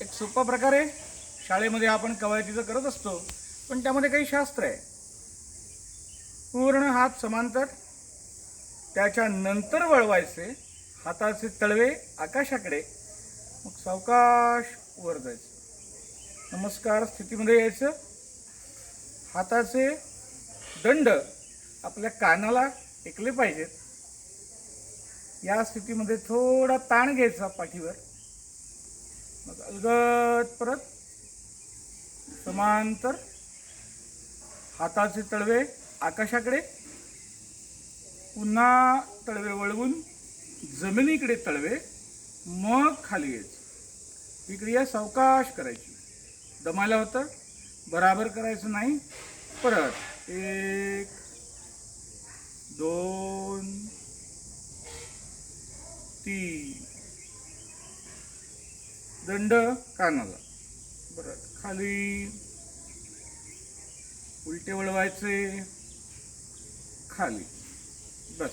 एक सोपा प्रकार आहे. शाळेमध्ये आपण कवायतीचं करत असतो पण त्यामध्ये काही शास्त्र आहे. पूर्ण हात समांतर त्याच्या नंतर वळवायचे हाताचे तळवे आकाशाकडे मग सावकाश वर जायचं. नमस्कार स्थितीमध्ये यायचं. हाताचे दंड आपल्या कानाला टेकले पाहिजेत. या स्थितीमध्ये थोडा ताण घ्यायचा पाठीवर. मग अलगद परत समांतर हाताचे तळवे आकाशाकडे पुन्हा तळवे वळवून जमिनीकडे तळवे मग खाली यायचं. ही क्रिया सावकाश करायची. दमायला होतं बराबर करायचं नाही परत एक दोन तीन दंड कानाला. बरं खाली उलटे वळवायचे खाली. बस.